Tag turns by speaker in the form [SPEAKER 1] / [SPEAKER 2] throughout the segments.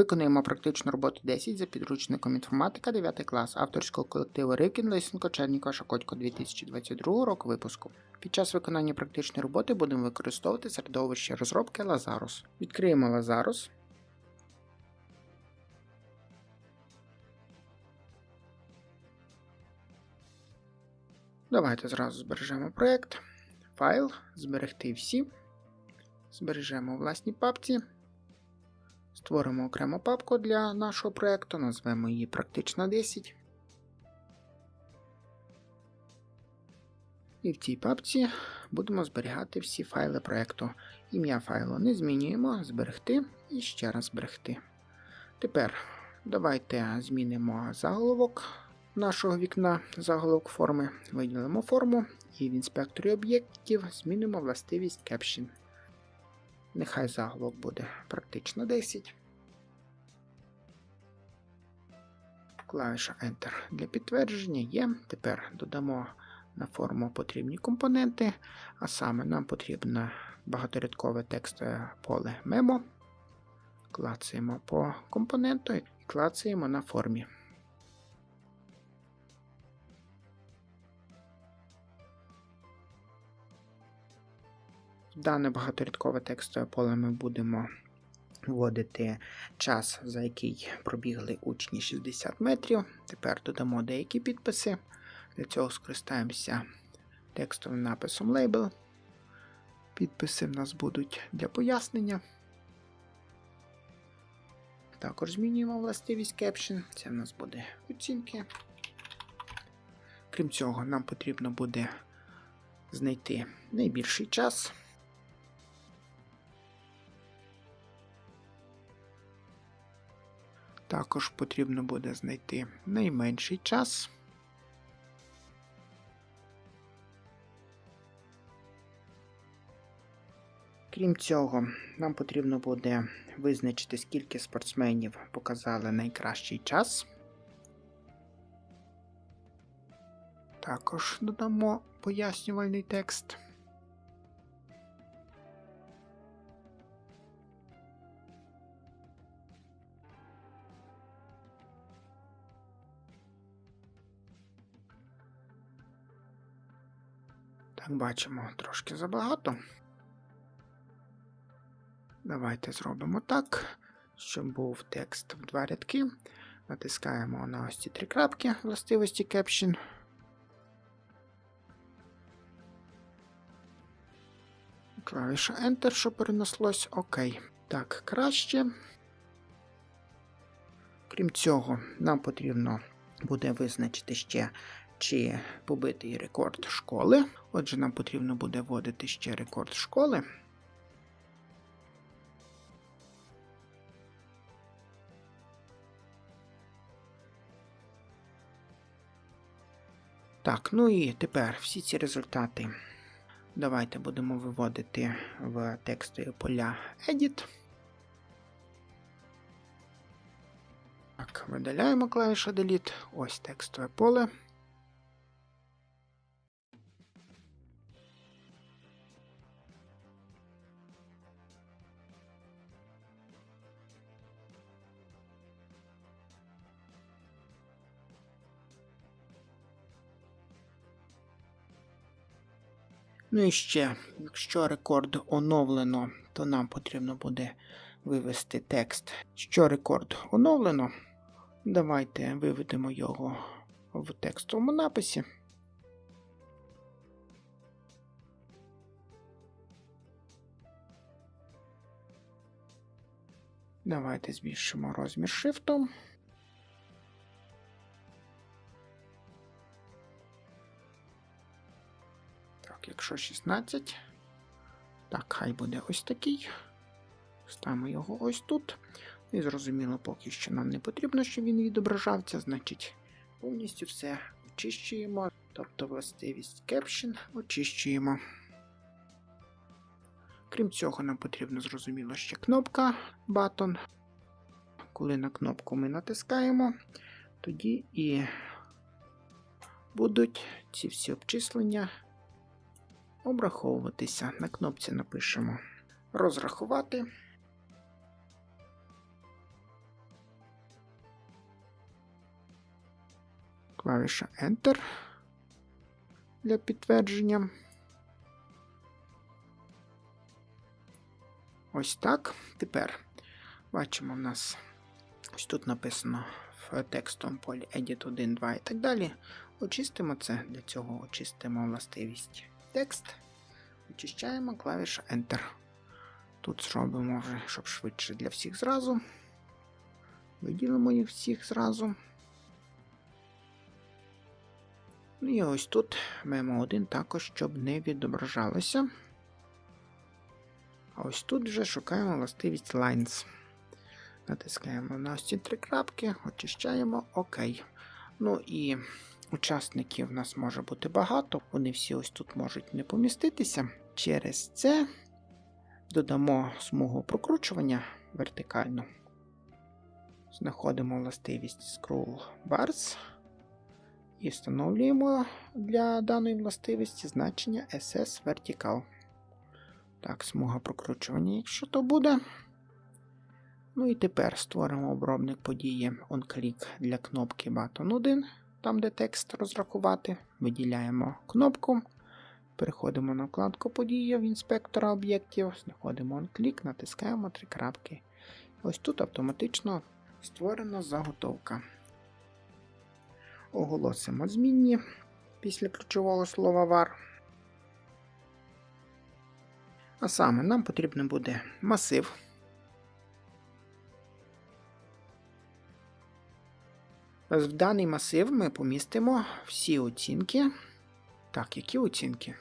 [SPEAKER 1] Виконуємо практичну роботу 10 за підручником інформатика 9 клас авторського колективу Рикін Лисенко Чернікова Шакотько 2022 року випуску. Під час виконання практичної роботи будемо використовувати середовище розробки Lazarus. Відкриємо Lazarus. Давайте зразу збережемо проєкт. Файл, зберегти всі. Збережемо у власній папці. Створимо окрему папку для нашого проєкту, назвемо її Практична 10. І в цій папці будемо зберігати всі файли проєкту. Ім'я файлу не змінюємо, зберегти і ще раз зберегти. Тепер давайте змінимо заголовок нашого вікна, заголовок форми, виділимо форму і в інспекторі об'єктів змінимо властивість Caption. Нехай заголовок буде практично 10. Клавіша Enter для підтвердження є. Тепер додамо на форму потрібні компоненти, а саме нам потрібно багаторядкове текстове поле Memo. Клацаємо по компоненту і клацаємо на формі. Дане багаторядкове текстове поле ми будемо вводити час, за який пробігли учні 60 метрів. Тепер додамо деякі підписи. Для цього скористаємося текстовим написом Label. Підписи в нас будуть для пояснення. Також змінюємо властивість Caption. Це в нас буде оцінки. Крім цього, нам потрібно буде знайти найбільший час. Також потрібно буде знайти найменший час. Крім цього, нам потрібно буде визначити, скільки спортсменів показали найкращий час. Також додамо пояснювальний текст. Бачимо трошки забагато. Давайте зробимо так, щоб був текст в два рядки. Натискаємо на ось ці три крапки властивості Caption. Клавіша Enter, що перенеслось. ОК. Так, краще. Крім цього, нам потрібно буде визначити ще, чи побитий рекорд школи. Отже, нам потрібно буде вводити ще рекорд школи. Так, ну і тепер всі ці результати давайте будемо виводити в текстові поля Edit. Так, видаляємо клавішу Delete. Ось текстове поле. Ну і ще, якщо рекорд оновлено, то нам потрібно буде вивести текст, що рекорд оновлено. Давайте виведемо його в текстовому написі. Давайте збільшимо розмір шрифту. Якщо 16. Так, хай буде ось такий. Ставимо його ось тут. І зрозуміло, поки що нам не потрібно, щоб він відображався, значить повністю все очищуємо. Тобто властивість Caption очищуємо. Крім цього, нам потрібно зрозуміло ще кнопка Button. Коли на кнопку ми натискаємо, тоді і будуть ці всі обчислення Обраховуватися. На кнопці напишемо розрахувати. Клавіша Enter для підтвердження. Ось так. Тепер бачимо, в нас ось тут написано в текстовому полі Edit 1, 2 і так далі. Очистимо це, для цього очистимо властивість текст. Очищаємо клавіша Enter. Тут зробимо вже, щоб швидше для всіх зразу. Виділимо їх всіх зразу. Ну і ось тут мемо 1 також, щоб не відображалося. А ось тут вже шукаємо властивість Lines. Натискаємо на ось ці три крапки, очищаємо ОК. Ну і учасників у нас може бути багато, вони всі ось тут можуть не поміститися. Через це додамо смугу прокручування вертикально. Знаходимо властивість Scroll Bars і встановлюємо для даної властивості значення SS Vertical. Так, смуга прокручування, якщо то буде. Ну і тепер створимо обробник події OnClick для кнопки Button 1, там де текст розрахувати. Виділяємо кнопку. Переходимо на вкладку події в інспектора об'єктів, знаходимо OnClick, натискаємо три крапки. Ось тут автоматично створена заготовка. Оголосимо змінні після ключового слова var. А саме нам потрібен буде масив. В даний масив ми помістимо всі оцінки. Так, які оцінки?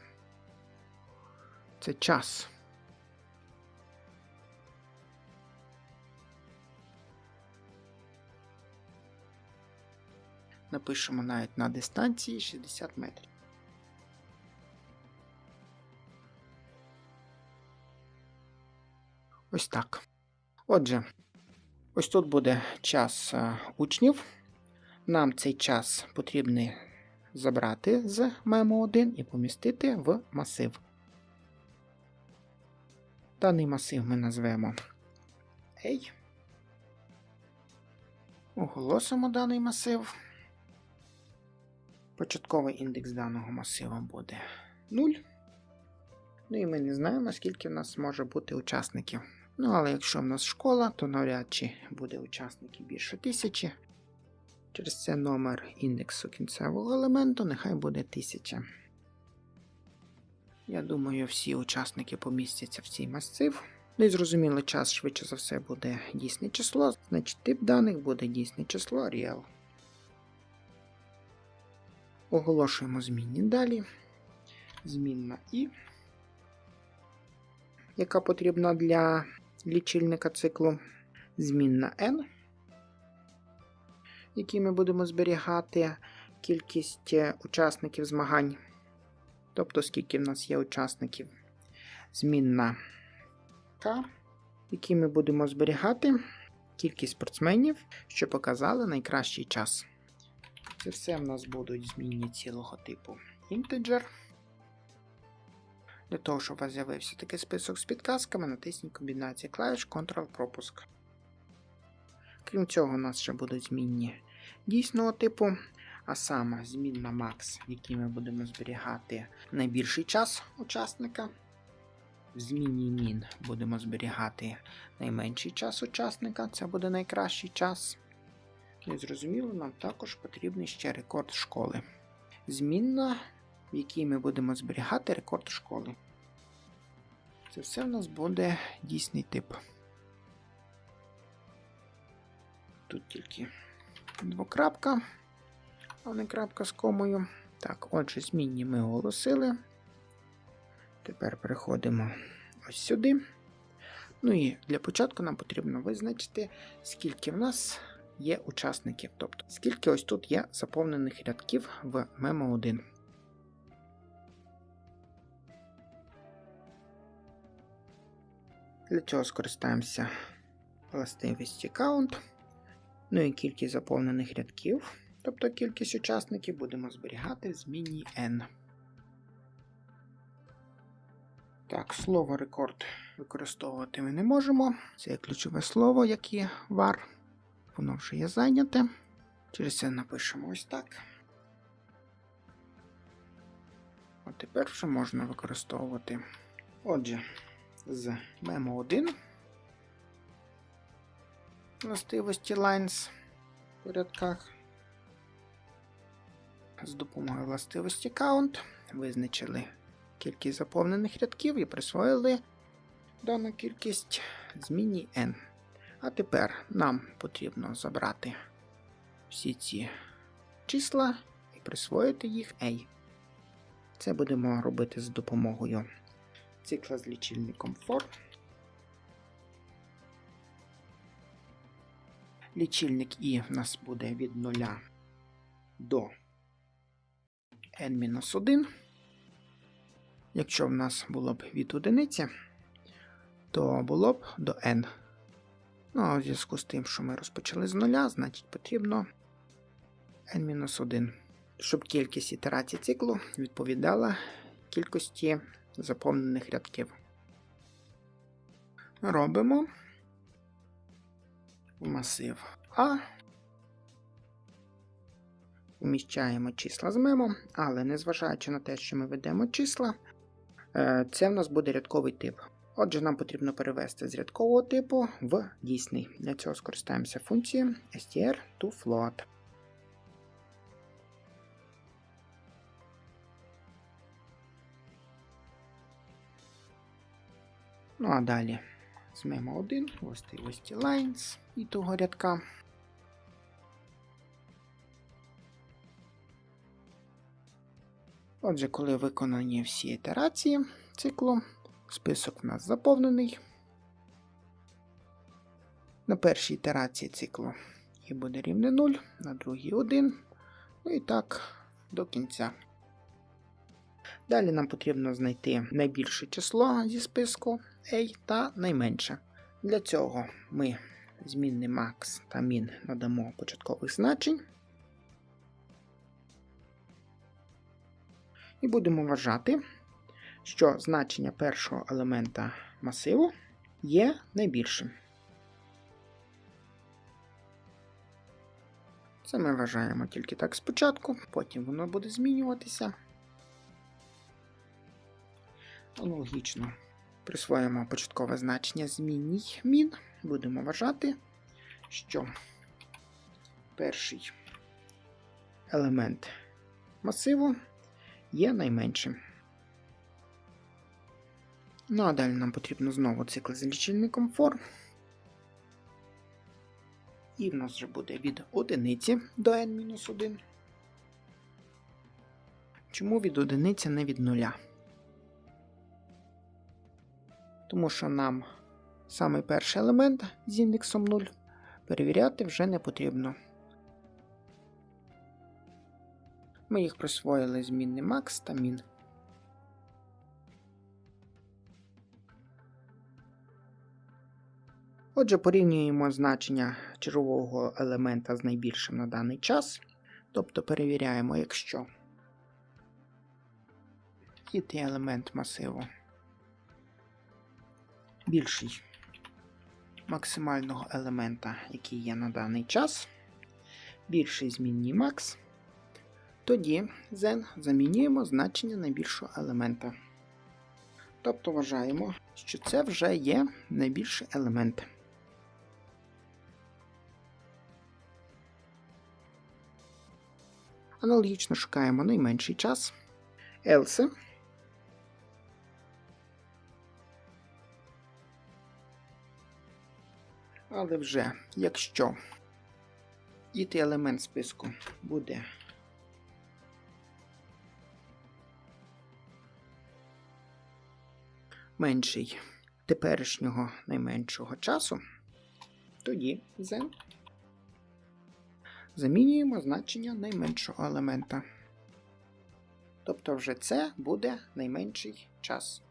[SPEAKER 1] Це час. Напишемо навіть на дистанції 60 метрів. Ось так. Отже, ось тут буде час е, учнів. Нам цей час потрібно забрати з мемо 1 і помістити в масив. Даний масив ми назвемо A. Оголосимо даний масив. Початковий індекс даного масива буде 0. Ну і ми не знаємо, скільки в нас може бути учасників. Ну, але якщо в нас школа, то навряд чи буде учасників більше тисячі. Через це номер індексу кінцевого елементу нехай буде 1000. Я думаю, всі учасники помістяться в цей масив. Ну і зрозуміло, час швидше за все буде дійсне число, значить тип даних буде дійсне число real. Оголошуємо змінні далі. Змінна і, яка потрібна для лічильника циклу. Змінна n, якій ми будемо зберігати кількість учасників змагань. Тобто, скільки в нас є учасників. Змінна К, якій ми будемо зберігати кількість спортсменів, що показали найкращий час. Це все в нас будуть змінні цілого типу integer. Для того, щоб у вас з'явився такий список з підказками, натисніть комбінації клавіш Ctrl-пропуск. Крім цього, у нас ще будуть змінні дійсного типу, а саме змінна max, в ми будемо зберігати найбільший час учасника. В зміні min будемо зберігати найменший час учасника, це буде найкращий час. І зрозуміло, нам також потрібний ще рекорд школи. Змінна, в якій ми будемо зберігати рекорд школи. Це все в нас буде дійсний тип. Тут тільки двокрапка, а не крапка з комою. Так, отже, змінні ми оголосили. Тепер переходимо ось сюди. Ну і для початку нам потрібно визначити, скільки в нас є учасників. Тобто, скільки ось тут є заповнених рядків в мемо 1. Для цього скористаємося властивістю count ну і кількість заповнених рядків, тобто кількість учасників будемо зберігати в зміні N. Так, слово рекорд використовувати ми не можемо. Це ключове слово, як є var. Воно вже є зайняте. Через це напишемо ось так. А тепер вже можна використовувати. Отже, з мемо 1 властивості lines в рядках. З допомогою властивості count визначили кількість заповнених рядків і присвоїли дану кількість зміні n. А тепер нам потрібно забрати всі ці числа і присвоїти їх A. Це будемо робити з допомогою цикла з лічильником for. Лічильник і в нас буде від 0 до n-1. Якщо в нас було б від одиниці, то було б до n. Ну, а у зв'язку з тим, що ми розпочали з нуля, значить потрібно n-1, щоб кількість ітерацій циклу відповідала кількості заповнених рядків. Робимо в масив А. Вміщаємо числа з мемо, але незважаючи на те, що ми ведемо числа, е, це в нас буде рядковий тип. Отже, нам потрібно перевести з рядкового типу в дійсний. Для цього скористаємося функцією str to float. Ну а далі memo 1 властивості lines і того рядка. Отже, коли виконані всі ітерації циклу, список в нас заповнений. На першій ітерації циклу і буде рівне 0, на другій 1. Ну і так до кінця. Далі нам потрібно знайти найбільше число зі списку A та найменше. Для цього ми змінни max та min надамо початкових значень. І будемо вважати, що значення першого елемента масиву є найбільшим. Це ми вважаємо тільки так спочатку, потім воно буде змінюватися. Аналогічно присвоїмо початкове значення змінній мін. Будемо вважати, що перший елемент масиву є найменшим. Ну а далі нам потрібно знову цикл з лічильником for. І в нас вже буде від одиниці до n-1. Чому від одиниці не від нуля? Тому що нам самий перший елемент з індексом 0 перевіряти вже не потрібно. Ми їх присвоїли змінни max та min. Отже, порівнюємо значення чергового елемента з найбільшим на даний час. Тобто перевіряємо, якщо id елемент масиву більший максимального елемента, який є на даний час, більший змінній max, тоді Zen замінюємо значення найбільшого елемента. Тобто вважаємо, що це вже є найбільший елемент. Аналогічно шукаємо найменший час. Else. Але вже якщо id елемент списку буде менший теперішнього найменшого часу, тоді Zen замінюємо значення найменшого елемента. Тобто вже це буде найменший час.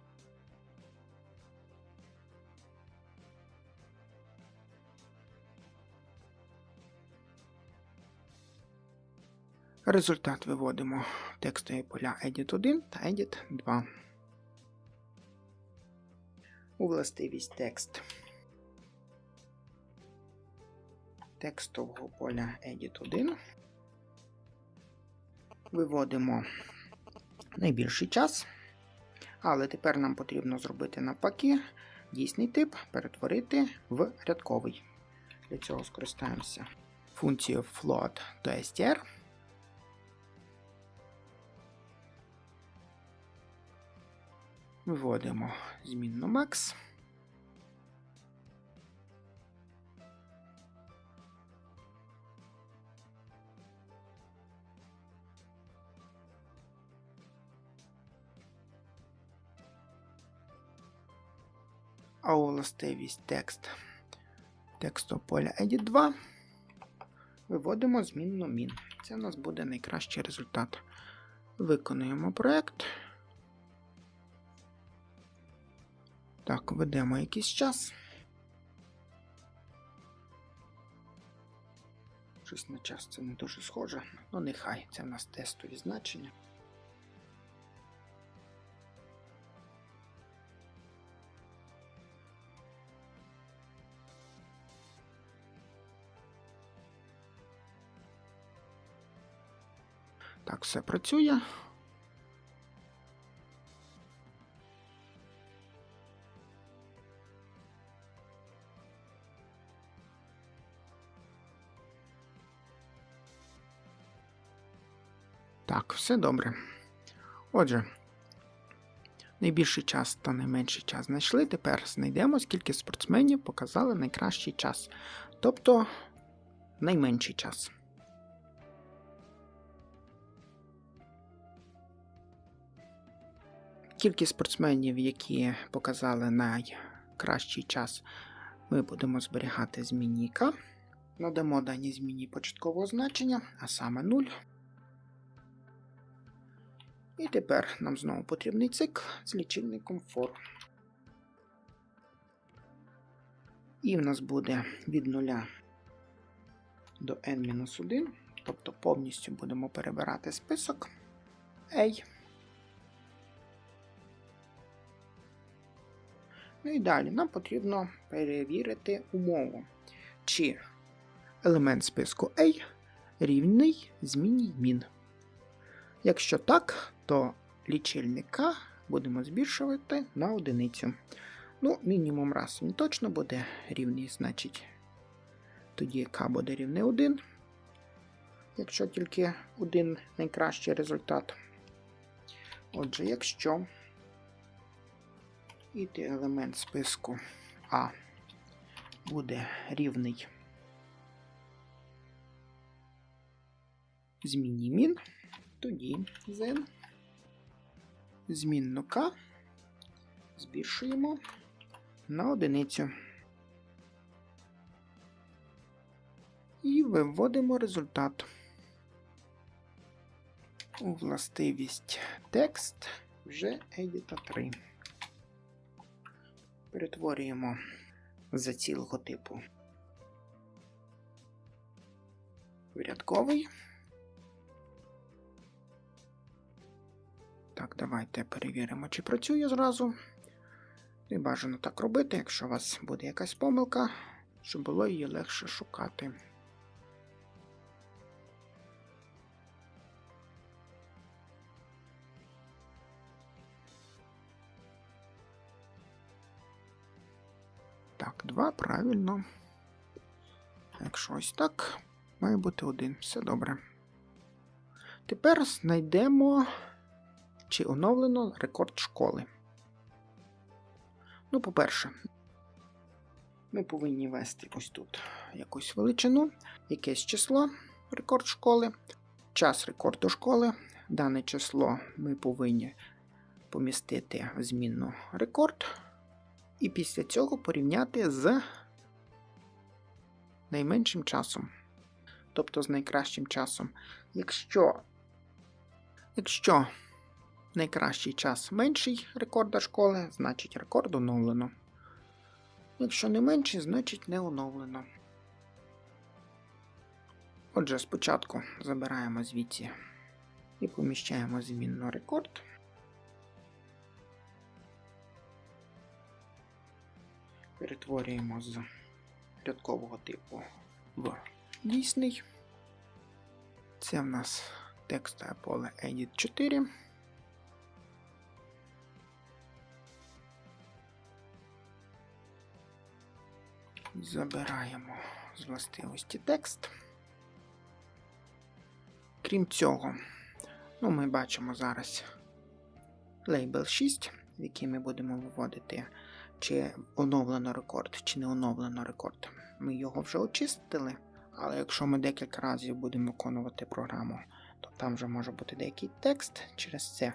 [SPEAKER 1] Результат виводимо текстові поля Edit 1 та Edit 2. У властивість текст текстового поля Edit 1. Виводимо найбільший час. Але тепер нам потрібно зробити навпаки дійсний тип перетворити в рядковий. Для цього скористаємося функцією float до. Виводимо змінну max. А властивість текст текстового поля Edit 2 виводимо змінну min. Це у нас буде найкращий результат. Виконуємо проект. Так, ведемо якийсь час. Щось на час це не дуже схоже. Ну, нехай це в нас тестові значення. Так, все працює. Так, все добре. Отже, найбільший час та найменший час знайшли. Тепер знайдемо, скільки спортсменів показали найкращий час. Тобто найменший час. Кількість спортсменів, які показали найкращий час, ми будемо зберігати змінника. Надамо даній зміні початкового значення, а саме 0. І тепер нам знову потрібний цикл з лічильником for. І в нас буде від 0 до n-1, тобто повністю будемо перебирати список A. Ну і далі нам потрібно перевірити умову, чи елемент списку A рівний зміні min. Якщо так, то лічильника будемо збільшувати на одиницю. Ну, мінімум раз він точно буде рівний, значить, тоді k буде рівний 1. Якщо тільки один найкращий результат. Отже, якщо і елемент списку А буде рівний зміні мін, тоді z змінну k збільшуємо на одиницю. І виводимо результат. У властивість текст вже Edita 3 перетворюємо за цілого типу в Так, давайте перевіримо, чи працює зразу. І бажано так робити, якщо у вас буде якась помилка, щоб було її легше шукати. Так, два, правильно. Якщо ось так, має бути один. Все добре. Тепер знайдемо, чи оновлено рекорд школи. Ну, по-перше, ми повинні ввести ось тут якусь величину, якесь число рекорд школи, час рекорду школи. Дане число ми повинні помістити в змінну рекорд. І після цього порівняти з найменшим часом. Тобто з найкращим часом. Якщо якщо найкращий час менший рекорда школи, значить рекорд оновлено. Якщо не менший, значить не оновлено. Отже, спочатку забираємо звідси і поміщаємо змінну рекорд. перетворюємо з рядкового типу в дійсний. Це в нас текстове поле Edit 4. Забираємо з властивості текст. Крім цього, ну, ми бачимо зараз лейбл 6, в який ми будемо виводити, чи оновлено рекорд, чи не оновлено рекорд. Ми його вже очистили, але якщо ми декілька разів будемо виконувати програму, то там вже може бути деякий текст. Через це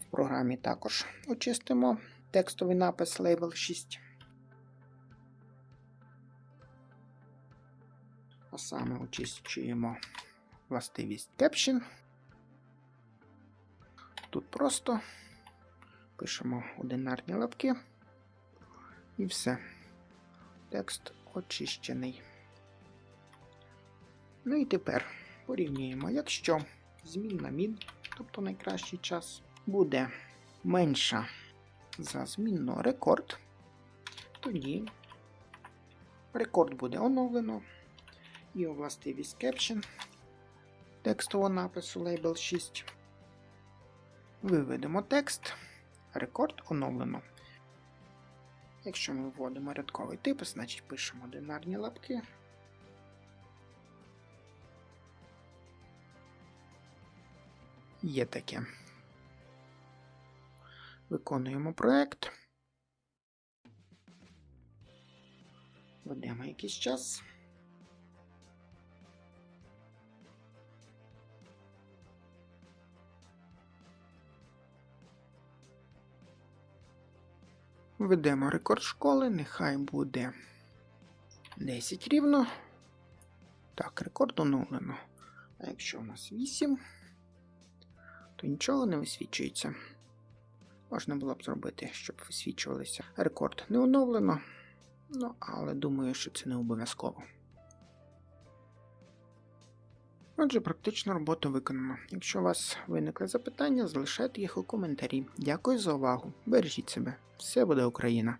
[SPEAKER 1] в програмі також очистимо текстовий напис Label 6. А саме очищуємо властивість Caption. Тут просто пишемо одинарні лапки. І все. Текст очищений. Ну і тепер порівнюємо, якщо змінна мін, тобто найкращий час, буде менша за змінну рекорд, тоді рекорд буде оновлено. І у властивість Caption текстового напису Label 6. Виведемо текст. Рекорд оновлено. Якщо ми вводимо рядковий тип, значить пишемо динарні лапки. Є таке. Виконуємо проект. Ведемо якийсь час. Введемо рекорд школи, нехай буде 10 рівно. Так, рекорд оновлено. А якщо у нас 8, то нічого не висвічується. Можна було б зробити, щоб висвічувалися. Рекорд не оновлено. Ну, але думаю, що це не обов'язково. Отже, практична робота виконана. Якщо у вас виникли запитання, залишайте їх у коментарі. Дякую за увагу. Бережіть себе. Все буде Україна!